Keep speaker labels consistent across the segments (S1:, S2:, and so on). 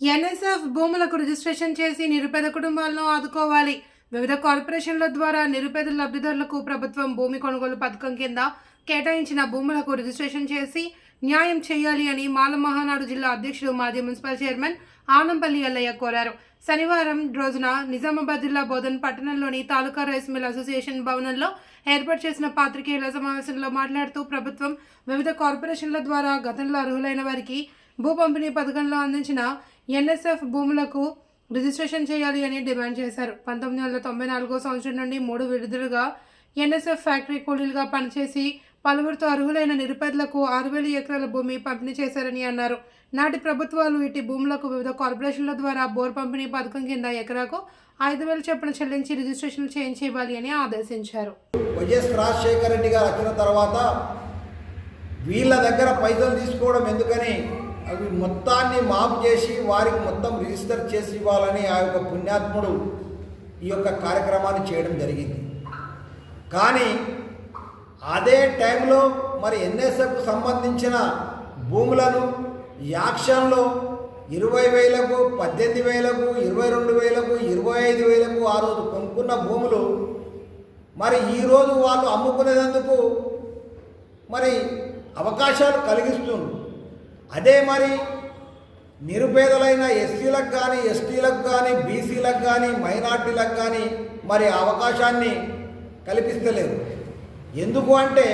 S1: NSF భూములకు registration చేసి నిరుపేద కుటుంబాలను ఆదుకోవాలి. వివిధ కార్పొరేషన్ల ద్వారా నిరుపేద లబ్ధిదారులకు ప్రభుత్వం భూమి కొనుగోలు పథకం కింద కేటాయించిన భూములకు రిజిస్ట్రేషన్ చేసి న్యాయం చేయాలి అని మాల మహానాడు జిల్లా అధ్యక్షుడు మాజీ మున్సిపల్ చైర్మన్ ఆనంపల్లి ఎల్లయ్య కోరారు. శనివారం రోజున నిజామాబాద్ జిల్లా బోధన్ పట్టణంలోని తాలూకా రైస్ మిల్ అసోసియేషన్ భవనంలో ఏర్పాటు చేసిన పాత్రికేయుల సమావేశంలో మాట్లాడుతూ ప్రభుత్వం వివిధ కార్పొరేషన్ల ద్వారా గతంలో అర్హులైన వారికి భూ పంపిణీ పథకంలో అందించిన ఎన్ఎస్ఎఫ్ భూములకు రిజిస్ట్రేషన్ చేయాలి అని డిమాండ్ చేశారు. పంతొమ్మిది వందల తొంభై నాలుగో సంవత్సరం నుండి మూడు విడుదలుగా ఎన్ఎస్ఎఫ్ ఫ్యాక్టరీ కూలీలుగా పనిచేసి పలువురితో అర్హులైన నిరుపేదలకు ఆరు వేల ఎకరాల భూమి పంపిణీ చేశారని అన్నారు. నాటి ప్రభుత్వాలు ఇటు భూములకు వివిధ కార్పొరేషన్ల ద్వారా బోర్ పంపిణీ పథకం కింద ఎకరాకు ఐదు వేల చొప్పున చెల్లించి రిజిస్ట్రేషన్ చేయించి ఇవ్వాలి అని ఆదేశించారు.
S2: వైఎస్ రాజశేఖర రెడ్డి గారు వచ్చిన తర్వాత వీళ్ళ దగ్గర పైసలు తీసుకోవడం ఎందుకని అవి మొత్తాన్ని మాపు చేసి వారికి మొత్తం రిజిస్టర్ చేసి ఇవ్వాలని ఆ యొక్క పుణ్యాత్ముడు ఈ యొక్క కార్యక్రమాన్ని చేయడం జరిగింది. కానీ అదే టైంలో మరి ఎన్ఎస్ఎఫ్కు సంబంధించిన భూములను యాక్షన్లో ఇరవై వేలకు పద్దెనిమిది వేలకు ఇరవై రెండు వేలకు ఇరవై ఐదు వేలకు ఆ రోజు కొనుక్కున్న భూములు మరి ఈరోజు వాళ్ళు అమ్ముకునేందుకు మరి అవకాశాలు కలిగిస్తుంది అదే మరి నిరుపేదలైన ఎస్సీలకు కానీ ఎస్టీలకు కానీ బీసీలకు కానీ మైనార్టీలకు కానీ మరి అవకాశాన్ని కల్పిస్తలేదు. ఎందుకు అంటే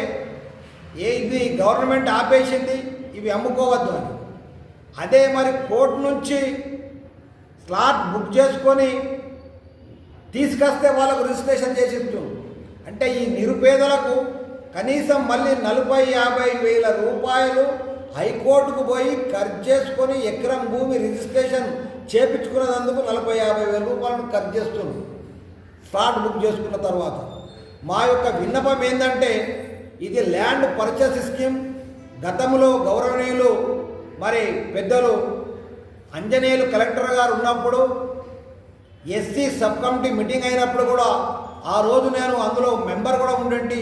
S2: ఏ ఇది గవర్నమెంట్ ఆపేసింది ఇవి అమ్ముకోవద్దు అని. అదే మరి కోర్టు నుంచి స్లాట్ బుక్ చేసుకొని తీసుకొస్తే వాళ్ళకు రిజిస్ట్రేషన్ చేసి అంటే ఈ నిరుపేదలకు కనీసం మళ్ళీ నలభై యాభై వేల రూపాయలు హైకోర్టుకు పోయి ఖర్చు చేసుకొని ఎకరం భూమి రిజిస్ట్రేషన్ చేపించుకున్నందుకు నలభై యాభై వేల రూపాయలను ఖర్చు చేస్తుంది. స్లాట్ బుక్ చేసుకున్న తర్వాత. మా యొక్క విన్నపం ఏంటంటే ఇది ల్యాండ్ పర్చేస్ స్కీమ్. గతంలో గౌరవనీయులు మరి పెద్దలు అంజనేయులు కలెక్టర్ గారు ఉన్నప్పుడు ఎస్సీ సబ్ కమిటీ మీటింగ్ అయినప్పుడు కూడా ఆ రోజు నేను అందులో మెంబర్ కూడా ఉండండి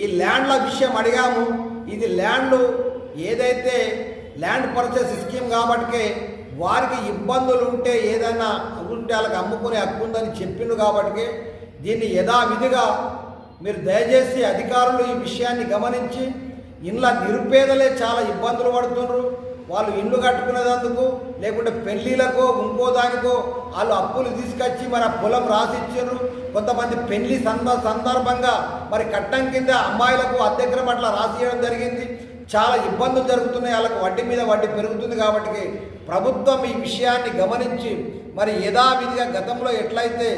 S2: ఈ ల్యాండ్ల విషయం అడిగాము. ఇది ల్యాండ్లు ఏదైతే ల్యాండ్ పర్చేస్ స్కీమ్ కాబట్టి వారికి ఇబ్బందులు ఉంటే ఏదైనా ఉంటే వాళ్ళకి అమ్ముకునే హక్కు ఉందని చెప్పిండు కాబట్టి దీన్ని యథావిధిగా మీరు దయచేసి అధికారులు ఈ విషయాన్ని గమనించి ఇండ్ల నిరుపేదలే చాలా ఇబ్బందులు పడుతున్నారు వాళ్ళు ఇల్లు కట్టుకునేందుకు లేకుంటే పెళ్ళిళ్ళకో ఇంకో దానికో వాళ్ళు అప్పులు తీసుకొచ్చి మరి ఆ పొలం రాసిచ్చారు కొంతమంది పెళ్ళి సంద సందర్భంగా మరి కట్టం కింద అమ్మాయిలకు అద్దెకరం అట్లా రాసియడం జరిగింది. చాలా ఇబ్బందులు జరుగుతున్నాయి. వాళ్ళకు వడ్డీ మీద వడ్డీ పెరుగుతుంది కాబట్టి ప్రభుత్వం ఈ విషయాన్ని గమనించి మరి యథావిధిగా గతంలో ఎట్లయితే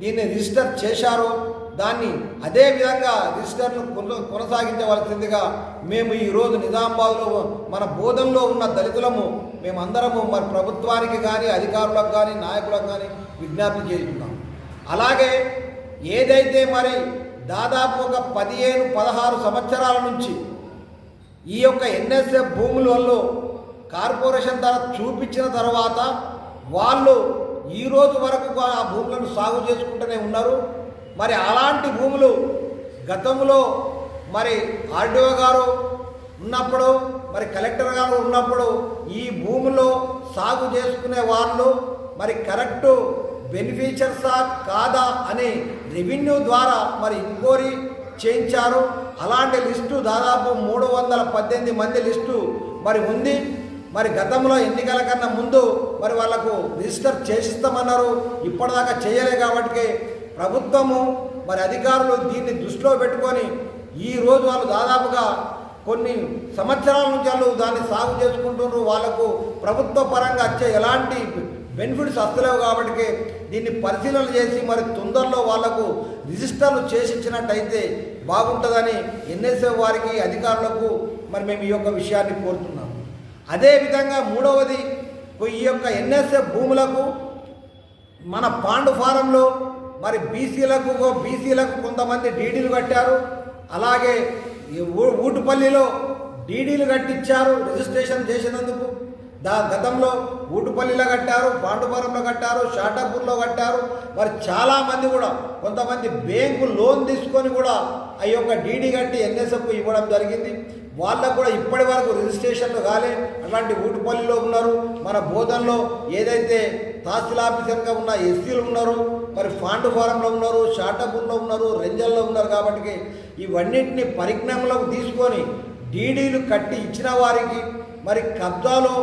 S2: దీన్ని రిజిస్టర్ చేశారో దాన్ని అదే విధంగా రిజిస్టర్ను కొన- కొనసాగించవలసిందిగా మేము ఈరోజు నిజామాబాద్లో మన బోధనలో ఉన్న దళితులము మేమందరము మరి ప్రభుత్వానికి కానీ అధికారులకు కానీ నాయకులకు కానీ విజ్ఞప్తి చేస్తున్నాం. అలాగే ఏదైతే మరి దాదాపు ఒక పదిహేను పదహారు సంవత్సరాల నుంచి ఈ యొక్క ఎన్ఎస్ఎఫ్ భూములలో కార్పొరేషన్ ధర చూపించిన తర్వాత వాళ్ళు ఈ రోజు వరకు ఆ భూములను సాగు చేసుకుంటూనే ఉన్నారు. మరి అలాంటి భూములు గతంలో మరి ఆర్డీఓ గారు ఉన్నప్పుడు మరి కలెక్టర్ గారు ఉన్నప్పుడు ఈ భూమిలో సాగు చేసుకునే వాళ్ళు మరి కరెక్టు బెనిఫిషియర్సా కాదా అని రెవెన్యూ ద్వారా మరి ఎంక్వైరీ చేయించారు. అలాంటి లిస్టు దాదాపు మూడు వందల పద్దెనిమిది మంది లిస్టు మరి ఉంది. మరి గతంలో ఎన్నికల కన్నా ముందు మరి వాళ్ళకు రిజిస్టర్ చేసిస్తామన్నారు. ఇప్పటిదాకా చేయలే కాబట్టి ప్రభుత్వము మరి అధికారులు దీన్ని దృష్టిలో పెట్టుకొని ఈ రోజు వాళ్ళు దాదాపుగా కొన్ని సంవత్సరాల నుంచి వాళ్ళు దాన్ని సాగు చేసుకుంటున్నారు. వాళ్ళకు ప్రభుత్వ పరంగా వచ్చే ఎలాంటి బెనిఫిట్స్ వస్తలేవు కాబట్టి దీన్ని పరిశీలన చేసి మరి తొందరలో వాళ్ళకు రిజిస్టర్లు చేసి ఇచ్చినట్టయితే బాగుంటుందని ఎన్ఎస్ఏ వారికి అధికారులకు మరి మేము ఈ యొక్క విషయాన్ని కోరుతున్నాం. అదేవిధంగా మూడవది ఈ యొక్క ఎన్ఎస్ఎఫ్ భూములకు మన పాండు ఫారంలో మరి బీసీలకు బీసీలకు కొంతమంది డీడీలు కట్టారు. అలాగే ఊటుపల్లిలో డీడీలు కట్టించారు రిజిస్ట్రేషన్ చేసినందుకు దా గతంలో ఊటుపల్లిలో కట్టారు పాండుపురంలో కట్టారు షాటాపూర్లో కట్టారు. మరి చాలామంది కూడా కొంతమంది బ్యాంకు లోన్ తీసుకొని కూడా ఆ యొక్క డీడీ కట్టి ఎన్ఎస్ఎఫ్ ఇవ్వడం జరిగింది. వాళ్ళకు కూడా ఇప్పటి వరకు రిజిస్ట్రేషన్లు కాలే. అలాంటి ఊటుపల్లిలో ఉన్నారు. మన బోధనలో ఏదైతే తహసీల్ ఆఫీసర్గా ఉన్న ఎస్సీలు ఉన్నారు మరి ఫాండ్ ఫారంలో ఉన్నారు షాటపూర్లో ఉన్నారు రెంజల్లో ఉన్నారు కాబట్టి ఇవన్నింటినీ పరిజ్ఞానంలోకి తీసుకొని డీడీలు కట్టి ఇచ్చిన వారికి మరి కబ్జాలో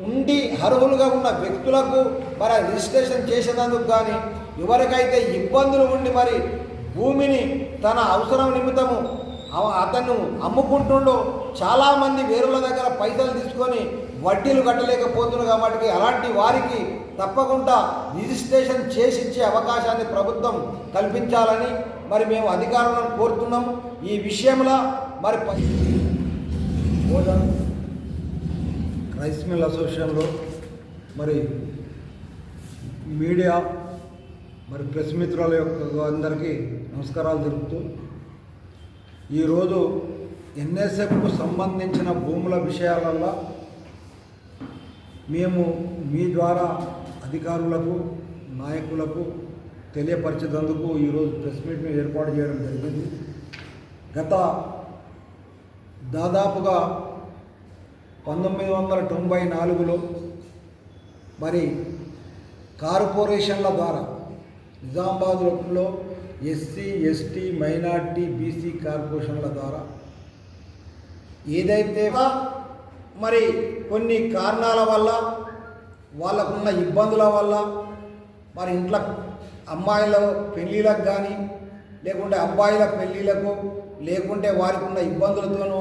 S2: ఉండి అర్హులుగా ఉన్న వ్యక్తులకు మరి రిజిస్ట్రేషన్ చేసేందుకు కానీ ఎవరికైతే ఇబ్బందులు ఉండి మరి భూమిని తన అవసరం నిమిత్తము అతను అమ్ముకుంటుండో చాలామంది వేరుల దగ్గర పైసలు తీసుకొని వడ్డీలు కట్టలేకపోతున్నారు కాబట్టి అలాంటి వారికి తప్పకుండా రిజిస్ట్రేషన్ చేసి ఇచ్చే అవకాశాన్ని ప్రభుత్వం కల్పించాలని మరి మేము అధికారులను కోరుతున్నాం ఈ విషయంలో మరి రైస్ మిల్ అసోసియేషన్లో మరి మీడియా మరి ప్రెస్ మిత్రుల యొక్క అందరికీ నమస్కారాలు తెలుపుతూ ఈరోజు ఎన్ఎస్ఎఫ్కు సంబంధించిన భూముల విషయాలల్లో మేము మీ ద్వారా అధికారులకు నాయకులకు తెలియపరిచేందుకు ఈరోజు ప్రెస్ మీట్ని ఏర్పాటు చేయడం జరిగింది. గత దాదాపుగా పంతొమ్మిది వందల తొంభై నాలుగులో మరి కార్పొరేషన్ల ద్వారా నిజామాబాద్లో ఎస్సీ ఎస్టీ మైనార్టీ బీసీ కార్పొరేషన్ల ద్వారా ఏదైతే మరి కొన్ని కారణాల వల్ల వాళ్ళకున్న ఇబ్బందుల వల్ల మరి ఇంట్లో అమ్మాయిల పెళ్ళిళ్ళకు కానీ లేకుంటే అబ్బాయిల పెళ్ళిళ్ళకు లేకుంటే వారికి ఉన్న ఇబ్బందులతోనూ